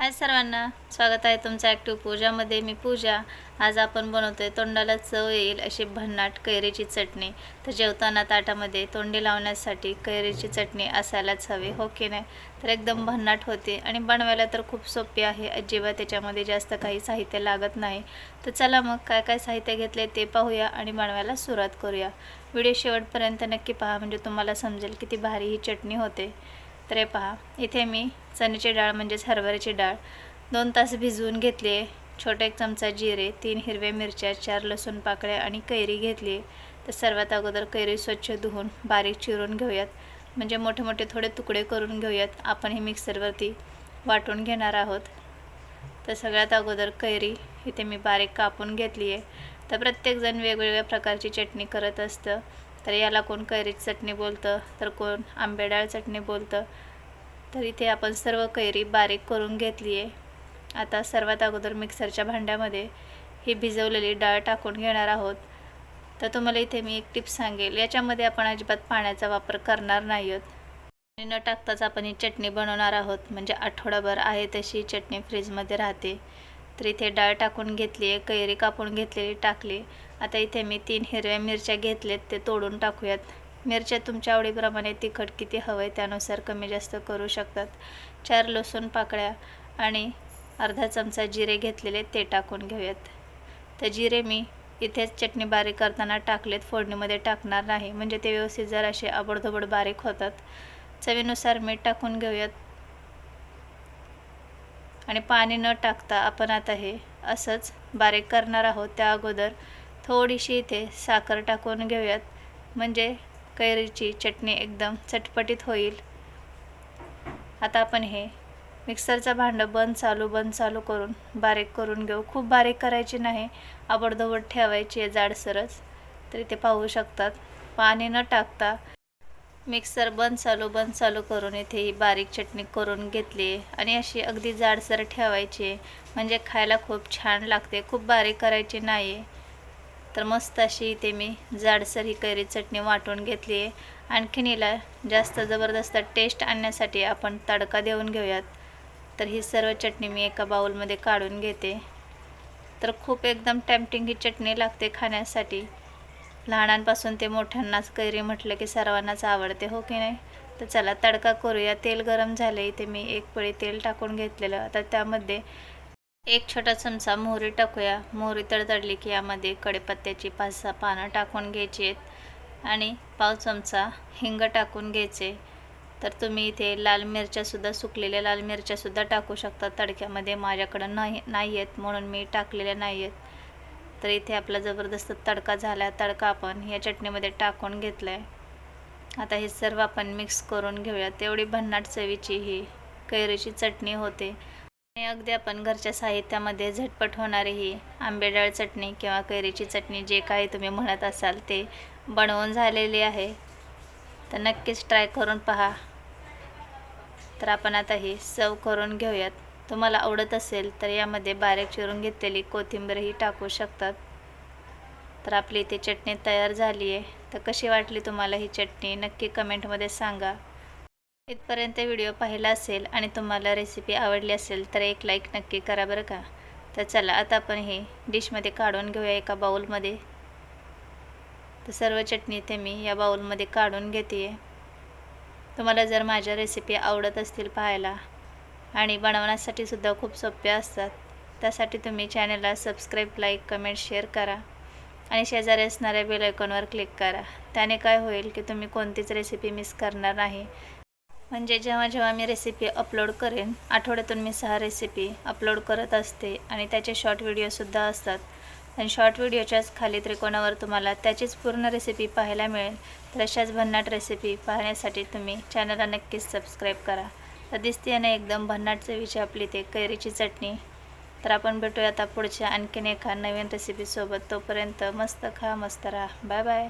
हाय सर्वांना स्वागत आहे तुमचं ॲक्टिव्ह पूजामध्ये मी पूजा. आज आपण बनवतोय तोंडाला चव येईल अशी भन्नाट कैरीची चटणी. तर जेवताना ताटामध्ये तोंडी लावण्यासाठी कैरीची चटणी असायलाच हवी हो की नाही? तर एकदम भन्नाट होते आणि बनवायला तर खूप सोपी आहे. अजिबात त्याच्यामध्ये जास्त काही साहित्य लागत नाही. तर चला मग काय काय साहित्य घेतले ते पाहूया आणि बनवायला सुरुवात करूया. व्हिडिओ शेवटपर्यंत नक्की पहा म्हणजे तुम्हाला समजेल किती भारी ही चटणी होते. तर हे पहा. इथे मी चण्याची डाळ म्हणजेच हरभऱ्याची डाळ दोन तास भिजवून घेतली आहे. छोटा एक चमचा जिरे तीन हिरव्या मिरच्या चार लसूण पाकळ्या आणि कैरी घेतली आहे. तर सर्वात अगोदर कैरी स्वच्छ धुवून बारीक चिरून घेऊयात. म्हणजे मोठे मोठे थोडे तुकडे करून घेऊयात. आपण हे मिक्सरवरती वाटून घेणार आहोत. तर सगळ्यात अगोदर कैरी इथे मी बारीक कापून घेतली आहे. तर प्रत्येकजण वेगवेगळ्या प्रकारची चटणी करत असतं. तर याला कोण कैरीची चटणी बोलतं? तर कोण आंबेडाळ चटणी बोलतं? तर इथे आपण सर्व कैरी बारीक करून घेतली आहे आता सर्वात अगोदर मिक्सरच्या भांड्यामध्ये ही भिजवलेली डाळ टाकून घेणार आहोत. तर तुम्हाला इथे मी एक टिप सांगेल याच्यामध्ये आपण अजिबात पाण्याचा वापर करणार नाही आहोत आणि न टाकताच आपण ही चटणी बनवणार आहोत म्हणजे आठवडाभर आहे तशी चटणी फ्रीजमध्ये राहते. तर इथे डाळ टाकून घेतली आहे कैरी कापून घेतलेली टाकली. आता इथे मी तीन हिरव्या मिरच्या घेतल्यात ते तोडून टाकूयात. मिरच्या तुमच्या आवडीप्रमाणे तिखट किती हवं आहे त्यानुसार कमी जास्त करू शकतात. चार लसूण पाकळ्या आणि अर्धा चमचा जिरे घेतलेले ते टाकून घेऊयात. तर जिरे मी इथेच चटणी बारीक करताना टाकलेत फोडणीमध्ये टाकणार नाही. म्हणजे ते व्यवस्थित जर असे आबडधोबड बारीक होतात. चवीनुसार मीठ टाकून घेऊयात. आणि पाणी न टाकता आपण आता हे असंच बारीक करणार आहोत. त्या अगोदर थोडीशी इथे साखर टाकून घेऊयात. म्हणजे कैरीची चटणी एकदम चटपटीत होईल. आता आपण हे मिक्सरचं भांडं बंद चालू बंद चालू करून बारीक करून घेऊ. खूप बारीक करायची नाही आबडधोबड ठेवायची आहे जाडसरच. तर इथे पाहू शकतात पाणी न टाकता मिक्सर बंद चालू बंद चालू करून इथे ही बारीक चटणी करून घेतली आणि अशी अगदी जाडसर ठेवायची आहे. म्हणजे खायला खूप छान लागते. खूप बारीक करायची नाही आहे तर मस्त अशी इथे मी जाडसर ही कैरी चटणी वाटून घेतली आहे. आणखीन हिला जास्त जबरदस्त टेस्ट आणण्यासाठी आपण तडका देऊन घेऊयात. तर ही सर्व चटणी मी एका बाउलमध्ये काढून घेते. तर खूप एकदम टॅम्पटिंग ही चटणी लागते खाण्यासाठी. लहानांपासून ते मोठ्यांनाच कैरी म्हटलं की सर्वांनाच आवडते हो की नाही? तर चला तडका करूया. तेल गरम झालं इथे मी एक पळी तेल टाकून घेतलेलं. आता त्यामध्ये एक छोटा चमचा मोहरी टाकूया. मोहरी तडतडली की यामध्ये कडेपत्त्याची पाच सहा पानं टाकून घ्यायची आहेत आणि पाव चमचा हिंग टाकून घ्यायचे. तर तुम्ही इथे लाल मिरच्यासुद्धा सुकलेल्या लाल मिरच्यासुद्धा टाकू शकता. तडक्यामध्ये माझ्याकडं नाही नाही आहेत म्हणून मी टाकलेल्या नाही आहेत. तर इथे आपला जबरदस्त तडका झाला. तडका आपण या चटणीमध्ये टाकून घेतला आहे आता हे सर्व आपण मिक्स करून घेऊया. तेवढी भन्नाट चवीची ही कैरीची चटणी होते. आणि अगदी आपण घरच्या साहित्यामध्ये झटपट होणारी ही आंबेडाळ चटणी किंवा कैरीची चटणी जे काही तुम्ही म्हणत असाल ते बनवून झालेली आहे. तर नक्कीच ट्राय करून पहा. तर आपण आता ही सर्व करून घेऊयात. तुम्हाला आवडत असेल तर यामध्ये बारीक चिरून घेतलेली कोथिंबीरही टाकू शकतात. तर आपली इथे चटणी तयार झाली आहे तर कशी वाटली तुम्हाला ही चटणी? नक्की कमेंटमध्ये सांगा. इथपर्यंत व्हिडिओ पाहिला असेल आणि तुम्हाला रेसिपी आवडली असेल तर एक लाईक नक्की करा बरं का. तर चला आता आपण हे डिशमध्ये काढून घेऊया एका बाऊलमध्ये तर सर्व चटणी ते मी या बाऊलमध्ये काढून घेते आहे तुम्हाला जर माझ्या रेसिपी आवडत असतील पाहायला आणि बनवण्यासाठी सुद्धा खूप सोप्या असतात त्यासाठी तुम्ही चॅनलला सबस्क्राईब लाईक कमेंट शेअर करा. आणि शेजारी असणाऱ्या बेल आयकॉनवर क्लिक करा. त्याने काय होईल की तुम्ही कोणतीच रेसिपी मिस करणार नाही. म्हणजे जेव्हा जेव्हा मी रेसिपी अपलोड करेन आठवड्यातून मी सहा रेसिपी अपलोड करत असते आणि त्याचे शॉर्ट व्हिडिओसुद्धा असतात. आणि शॉर्ट व्हिडिओच्याच खाली त्रिकोणावर तुम्हाला त्याचीच पूर्ण रेसिपी पाहायला मिळेल. तर अशाच भन्नाट रेसिपी पाहण्यासाठी तुम्ही चॅनलला नक्कीच सबस्क्राईब करा. तर दिसते ना एकदम भन्नाट चवीची आपली ते कैरीची चटणी. तर आपण भेटूया आता पुढच्या आणखीन एका नवीन रेसिपीसोबत तोपर्यंत मस्त खा मस्त राहा. Bye bye